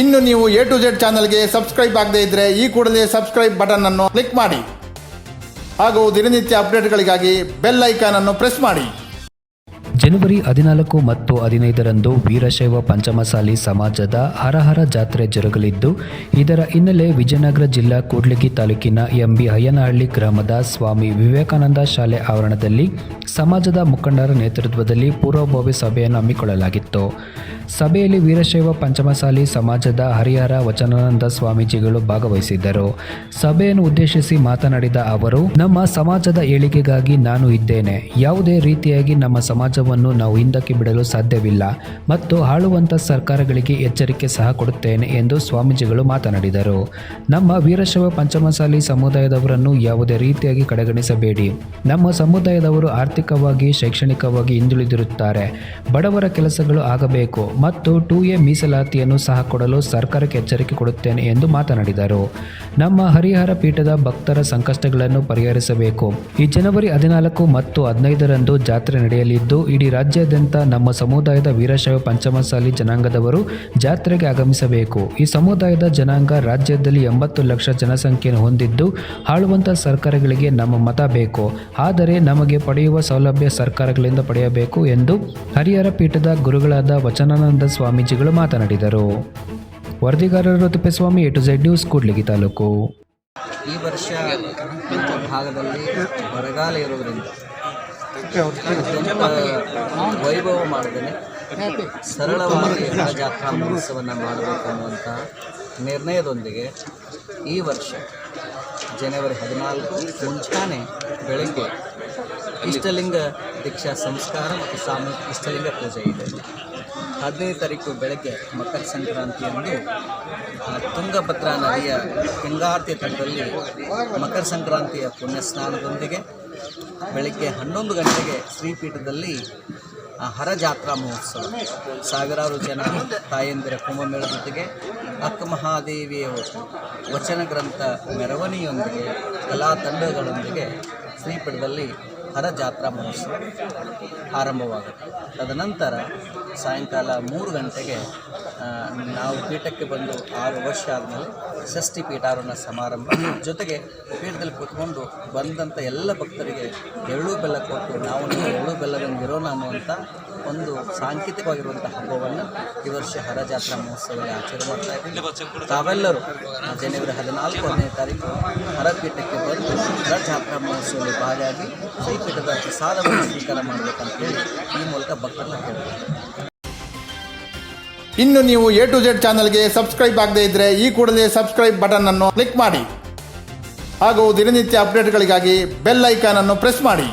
ಇನ್ನು ನೀವು A to Z ಚಾನಲ್ಗೆ ಸಬ್ಸ್ಕ್ರೈಬ್ ಆಗದೇ ಇದ್ರೆ ಈ ಕೂಡಲೇ ಸಬ್ಸ್ಕ್ರೈಬ್ ಬಟನ್ ಅನ್ನು ಕ್ಲಿಕ್ ಮಾಡಿ. ಹಾಗೂ ದಿನನಿತ್ಯ ಅಪ್ಡೇಟ್ಗಳಿಗಾಗಿ ಬೆಲ್ ಐಕಾನ್ ಅನ್ನು ಪ್ರೆಸ್ ಮಾಡಿ. ಜನವರಿ ಹದಿನಾಲ್ಕು ಮತ್ತು ಹದಿನೈದರಂದು ವೀರಶೈವ ಪಂಚಮಸಾಲಿ ಸಮಾಜದ ಹರಹರ ಜಾತ್ರೆ ಜರುಗಲಿದ್ದು, ಇದರ ಹಿನ್ನೆಲೆ ವಿಜಯನಗರ ಜಿಲ್ಲಾ ಕೂಡ್ಲಿಗಿ ತಾಲೂಕಿನ ಎಂಬಿ ಅಯ್ಯನಹಳ್ಳಿ ಗ್ರಾಮದ ಸ್ವಾಮಿ ವಿವೇಕಾನಂದ ಶಾಲೆ ಆವರಣದಲ್ಲಿ ಸಮಾಜದ ಮುಖಂಡರ ನೇತೃತ್ವದಲ್ಲಿ ಪೂರ್ವಭಾವಿ ಸಭೆಯನ್ನು ಹಮ್ಮಿಕೊಳ್ಳಲಾಗಿತ್ತು. ಸಭೆಯಲ್ಲಿ ವೀರಶೈವ ಪಂಚಮಸಾಲಿ ಸಮಾಜದ ಹರಿಹರ ವಚನಾನಂದ ಸ್ವಾಮೀಜಿಗಳು ಭಾಗವಹಿಸಿದ್ದರು. ಸಭೆಯನ್ನು ಉದ್ದೇಶಿಸಿ ಮಾತನಾಡಿದ ಅವರು, ನಮ್ಮ ಸಮಾಜದ ಏಳಿಗೆಗಾಗಿ ನಾನು ಇದ್ದೇನೆ. ಯಾವುದೇ ರೀತಿಯಾಗಿ ನಮ್ಮ ಸಮಾಜವನ್ನು ನಾವು ಹಿಂದಕ್ಕೆ ಬಿಡಲು ಸಾಧ್ಯವಿಲ್ಲ ಮತ್ತು ಹಾಳುವಂತ ಸರ್ಕಾರಗಳಿಗೆ ಎಚ್ಚರಿಕೆ ಸಹ ಕೊಡುತ್ತೇನೆ ಎಂದು ಸ್ವಾಮೀಜಿಗಳು ಮಾತನಾಡಿದರು. ನಮ್ಮ ವೀರಶೈವ ಪಂಚಮಸಾಲಿ ಸಮುದಾಯದವರನ್ನು ಯಾವುದೇ ರೀತಿಯಾಗಿ ಕಡೆಗಣಿಸಬೇಡಿ. ನಮ್ಮ ಸಮುದಾಯದವರು ಆರ್ಥಿಕವಾಗಿ, ಶೈಕ್ಷಣಿಕವಾಗಿ ಹಿಂದುಳಿದಿರುತ್ತಾರೆ. ಬಡವರ ಕೆಲಸಗಳು ಆಗಬೇಕು. ಮತ್ತು ಟೂ ಎ ಮೀಸಲಾತಿಯನ್ನು ಸಹ ಕೊಡಲು ಸರ್ಕಾರಕ್ಕೆ ಎಚ್ಚರಿಕೆ ಕೊಡುತ್ತೇನೆ ಎಂದು ಮಾತನಾಡಿದರು. ನಮ್ಮ ಹರಿಹರ ಪೀಠದ ಭಕ್ತರ ಸಂಕಷ್ಟಗಳನ್ನು ಪರಿಹರಿಸಬೇಕು. ಈ ಜನವರಿ ಹದಿನಾಲ್ಕು ಮತ್ತು ಹದಿನೈದರಂದು ಜಾತ್ರೆ ನಡೆಯಲಿದ್ದು, ಇಡೀ ರಾಜ್ಯಾದ್ಯಂತ ನಮ್ಮ ಸಮುದಾಯದ ವೀರಶೈವ ಪಂಚಮಸಾಲಿ ಜನಾಂಗದವರು ಜಾತ್ರೆಗೆ ಆಗಮಿಸಬೇಕು. ಈ ಸಮುದಾಯದ ಜನಾಂಗ ರಾಜ್ಯದಲ್ಲಿ ಎಂಬತ್ತು ಲಕ್ಷ ಜನಸಂಖ್ಯೆಯನ್ನು ಹೊಂದಿದ್ದು, ಆಳುವಂಥ ಸರ್ಕಾರಗಳಿಗೆ ನಮ್ಮ ಮತ ಬೇಕು. ಆದರೆ ನಮಗೆ ಪಡೆಯುವ ಸೌಲಭ್ಯ ಸರ್ಕಾರಗಳಿಂದ ಪಡೆಯಬೇಕು ಎಂದು ಹರಿಹರ ಪೀಠದ ಗುರುಗಳಾದ ವಚನಾನಂದ ಸ್ವಾಮೀಜಿಗಳು ಮಾತನಾಡಿದರು. ವರದಿಗಾರರು Thippeswamy A to Z news Kudligi taluk. ಈ ವರ್ಷ ಭಾಗದಲ್ಲಿ ಬರಗಾಲ ಇರೋದ್ರಿಂದ ವೈಭವ ಮಾಡಿದ್ದೇನೆ ಸರಳವಾಗಿ ಜಾತ್ರಾ ಮಹೋತ್ಸವವನ್ನು ಮಾಡಬೇಕು ಅನ್ನುವಂಥ ನಿರ್ಣಯದೊಂದಿಗೆ ಈ ವರ್ಷ ಜನವರಿ ಹದಿನಾಲ್ಕು ಮುಂಚಾನೆ ಬೆಳಗ್ಗೆ ಇಷ್ಟಲಿಂಗ ದೀಕ್ಷಾ ಸಂಸ್ಕಾರ ಮತ್ತು ಸಾಮೂಹಿಕ ಇಷ್ಟಲಿಂಗ ಪೂಜೆ ಇದೆ. ಹದಿನೈದು ತಾರೀಕು ಬೆಳಗ್ಗೆ ಮಕರ ಸಂಕ್ರಾಂತಿಯಂದು ತುಂಗಭದ್ರಾ ನದಿಯ ಗಂಗಾರತಿ ತಟದಲ್ಲಿ ಮಕರ ಸಂಕ್ರಾಂತಿಯ ಪುಣ್ಯ ಸ್ನಾನದೊಂದಿಗೆ ಬೆಳಗ್ಗೆ ಹನ್ನೊಂದು ಗಂಟೆಗೆ ಶ್ರೀಪೀಠದಲ್ಲಿ ಆ, ಹರಜಾತ್ರಾ ಮಹೋತ್ಸವ. ಸಾವಿರಾರು ಜನ ತಾಯಂದಿರ ಕುಂಭಮೇಳ ಜೊತೆಗೆ ಅಕ್ಕ ಮಹಾದೇವಿಯ ವಚನ ಗ್ರಂಥ ಮೆರವಣಿಗೆಯೊಂದಿಗೆ ಕಲಾ ತಂಡಗಳೊಂದಿಗೆ ಶ್ರೀಪೀಠದಲ್ಲಿ ಹರಜಾತ್ರಾ ಮಹೋತ್ಸವ ಆರಂಭವಾಗುತ್ತೆ. ತದನಂತರ ಸಾಯಂಕಾಲ ಮೂರು ಗಂಟೆಗೆ ನಾವು ಪೀಠಕ್ಕೆ ಬಂದು ಆರು ವರ್ಷ ಆದಮೇಲೆ ಷಷ್ಠಿ ಪೀಠಾರೋಹಣ ಸಮಾರಂಭ. ಜೊತೆಗೆ ಪೀಠದಲ್ಲಿ ಕೂತ್ಕೊಂಡು ಬಂದಂಥ ಎಲ್ಲ ಭಕ್ತರಿಗೆ ಎಳ್ಳು ಬೆಲ್ಲ ಕೊಟ್ಟು, ನಾವು ಎಳ್ಳು ಬೆಲ್ಲದಂಗೆ ಇರೋಣ ಅನ್ನುವಂಥ ಒಂದು ಸಾಂಕೇತಿಕವಾಗಿರುವಂಥ ಹಬ್ಬವನ್ನು ಈ ವರ್ಷ ಹರಜಾತ್ರಾ ಮಹೋತ್ಸವದಲ್ಲಿ ಆಚರಣೆ ಮಾಡ್ತಾ ಇದ್ದೀವಿ. ತಾವೆಲ್ಲರೂ ಜನವರಿ ಹದಿನಾಲ್ಕು ಹದಿನೈದು ತಾರೀಕು ಹರಪೀಠಕ್ಕೆ ಬಂದು ಹರ ಜಾತ್ರಾ ಮಹೋತ್ಸವದಲ್ಲಿ ಭಾಗಿಯಾಗಿ ಶ್ರೀಪೀಠದ ಪ್ರಸಾದವನ್ನು ಸ್ವೀಕಾರ ಮಾಡಬೇಕಂತ ಹೇಳಿ ಈ ಮೂಲಕ ಭಕ್ತರನ್ನ ಕೇಳ್ತಾರೆ ಇನ್ನು ನೀವು ಎ ಟು ಜೆಡ್ ಚಾನಲ್ಗೆ ಸಬ್ಸ್ಕ್ರೈಬ್ ಆಗದೇ ಇದ್ದರೆ ಈ ಕೂಡಲೇ ಸಬ್ಸ್ಕ್ರೈಬ್ ಬಟನ್ ಅನ್ನು ಕ್ಲಿಕ್ ಮಾಡಿ. ಹಾಗೂ ದಿನನಿತ್ಯ ಅಪ್ಡೇಟ್ಗಳಿಗಾಗಿ ಬೆಲ್ ಐಕಾನ್ ಅನ್ನು ಪ್ರೆಸ್ ಮಾಡಿ.